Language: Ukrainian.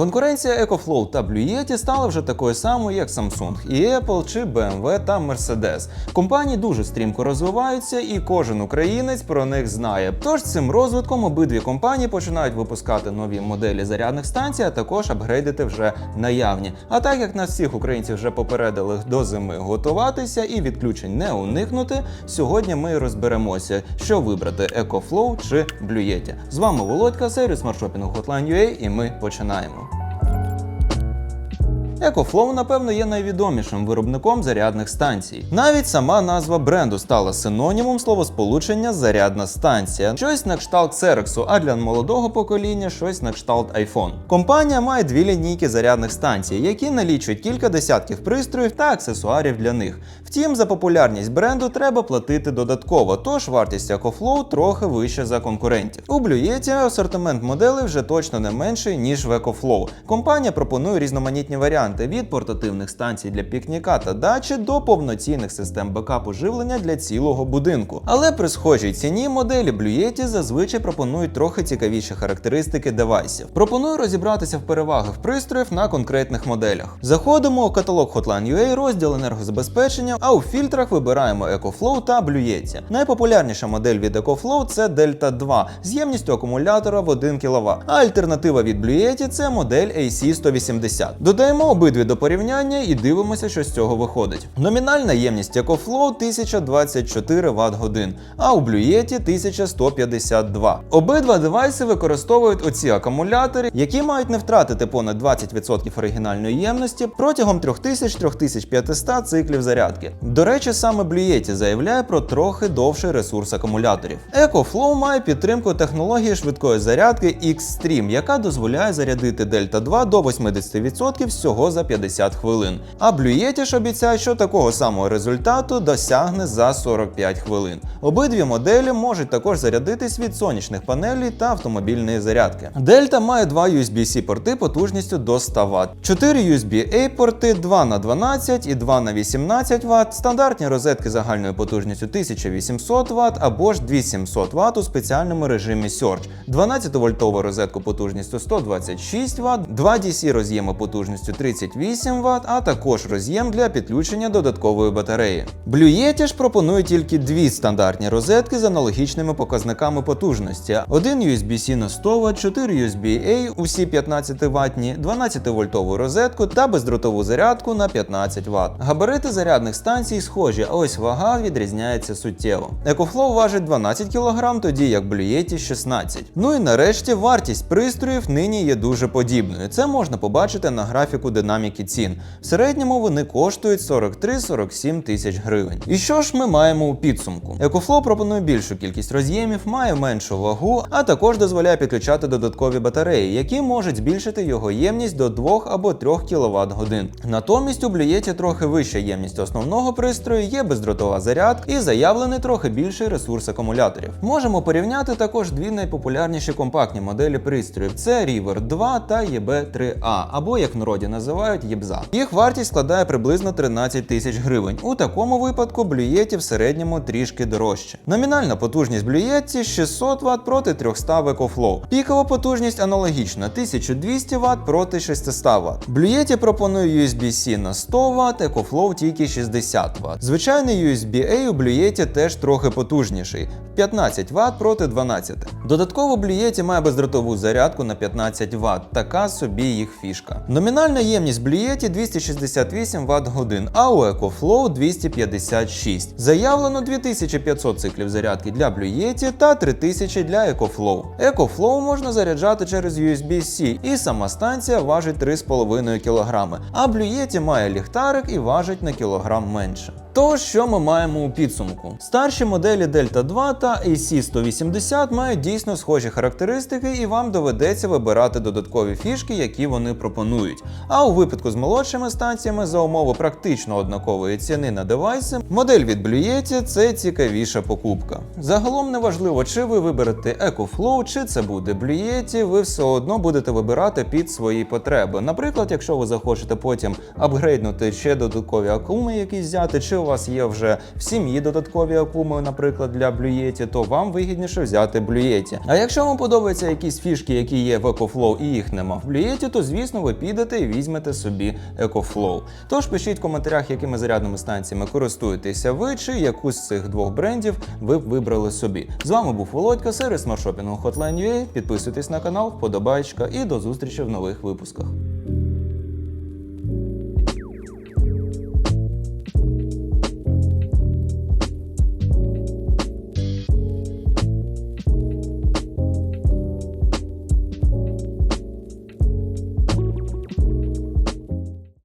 Конкуренція EcoFlow та Blue Yeti стала вже такою самою, як Samsung, і Apple чи BMW та Mercedes. Компанії дуже стрімко розвиваються, і кожен українець про них знає. Тож цим розвитком обидві компанії починають випускати нові моделі зарядних станцій, а також апгрейдити вже наявні. А так як нас всіх українців вже попередили до зими готуватися і відключень не уникнути, сьогодні ми розберемося, що вибрати EcoFlow чи Blue Yeti. З вами Володька, сервіс маршопінгу Hotline.ua і ми починаємо. EcoFlow, напевно, є найвідомішим виробником зарядних станцій. Навіть сама назва бренду стала синонімом словосполучення зарядна станція. Щось на кшталт Xerox, а для молодого покоління щось на кшталт iPhone. Компанія має дві лінійки зарядних станцій, які налічують кілька десятків пристроїв та аксесуарів для них. Втім, за популярність бренду треба платити додатково, тож вартість EcoFlow трохи вища за конкурентів. У Blue асортимент моделей вже точно не менший, ніж в EcoFlow. Компанія пропонує різноманітні варіанти від портативних станцій для пікніка та дачі до повноцінних систем бекапу живлення для цілого будинку. Але при схожій ціні моделі Blue Yeti зазвичай пропонують трохи цікавіші характеристики девайсів. Пропоную розібратися в перевагах пристроїв на конкретних моделях. Заходимо у каталог Hotline.ua, розділ енергозабезпечення, а у фільтрах вибираємо EcoFlow та Blue Yeti. Найпопулярніша модель від EcoFlow це Delta 2 з ємністю акумулятора в 1 кВт. А альтернатива від Blue Yeti це модель AC180. Додаємо обидві до порівняння і дивимося, що з цього виходить. Номінальна ємність EcoFlow 1024 Вт годин, а у Yeti 1152. Обидва девайси використовують оці акумулятори, які мають не втратити понад 20% оригінальної ємності протягом 3000-3500 циклів зарядки. До речі, саме Yeti заявляє про трохи довший ресурс акумуляторів. EcoFlow має підтримку технології швидкої зарядки Xtreme, яка дозволяє зарядити Delta 2 до 80% всього за 50 хвилин. А ж обіцяє, що такого самого результату досягне за 45 хвилин. Обидві моделі можуть також зарядитись від сонячних панелей та автомобільної зарядки. Delta має два USB-C порти потужністю до 100 Вт, 4 USB-A порти 2 на 12 і 2 на 18 Вт, стандартні розетки загальною потужністю 1800 Вт або ж 2700 Вт у спеціальному режимі Surge, 12 вольтову розетку потужністю 126 Вт, 2 DC роз'єми потужністю 38 Вт, а також роз'єм для підключення додаткової батареї. Blue Yeti ж пропонує тільки дві стандартні розетки з аналогічними показниками потужності: один USB-C на 100 Вт, 4 USB-A, усі 15 ватні, 12 вольтову розетку та бездротову зарядку на 15 Вт. Габарити зарядних станцій схожі, а ось вага відрізняється суттєво. EcoFlow важить 12 кг, тоді як Blue Yeti 16. Ну і нарешті вартість пристроїв нині є дуже подібною. Це можна побачити на графіку динаміки цін. В середньому вони коштують 43-47 тисяч гривень. І що ж ми маємо у підсумку? EcoFlow пропонує більшу кількість роз'ємів, має меншу вагу, а також дозволяє підключати додаткові батареї, які можуть збільшити його ємність до 2 або 3 кВт годин. Натомість у Yeti трохи вища ємність основного пристрою, є бездротова зарядка і заявлений трохи більший ресурс акумуляторів. Можемо порівняти також дві найпопулярніші компактні моделі пристроїв: це River 2 та EB3A, або як народі називають ЄБЗА. Їх вартість складає приблизно 13 тисяч гривень. У такому випадку Yeti в середньому трішки дорожче. Номінальна потужність Yeti 600 Вт проти 300 в EcoFlow. Пікова потужність аналогічна 1200 Вт проти 600 Вт. Yeti пропонує USB-C на 100 Вт, EcoFlow тільки 60 Вт. Звичайний USB-A у Yeti теж трохи потужніший 15 Вт проти 12. Додатково Yeti має бездротову зарядку на 15 Вт, така собі їх фішка. Номінальна ємність Yeti 268 Вт годин, а у EcoFlow 256. Заявлено 2500 циклів зарядки для Yeti та 3000 для EcoFlow. EcoFlow можна заряджати через USB-C, і сама станція важить 3,5 кг, а Blue має ліхтарик і важить на кілограм менше. То, що ми маємо у підсумку? Старші моделі Delta 2 та AC180 мають дійсно схожі характеристики, і вам доведеться вибирати додаткові фішки, які вони пропонують. А випадку з молодшими станціями за умови практично однакової ціни на девайси, модель від Blue Yeti – це цікавіша покупка. Загалом неважливо, чи ви виберете EcoFlow, чи це буде Blue Yeti, ви все одно будете вибирати під свої потреби. Наприклад, якщо ви захочете потім апгрейднути ще додаткові акуми якісь взяти, чи у вас є вже в сім'ї додаткові акуми, наприклад, для блюєті, то вам вигідніше взяти блюєті. А якщо вам подобаються якісь фішки, які є в EcoFlow і їх нема в блюєті, то звісно ви підете і візьмете собі EcoFlow. Тож пишіть в коментарях, якими зарядними станціями користуєтеся ви, чи яку з цих двох брендів ви б вибрали собі. З вами був Володька, сервіс маршопінгу Hotline.ua. Підписуйтесь на канал, вподобайка і до зустрічі в нових випусках.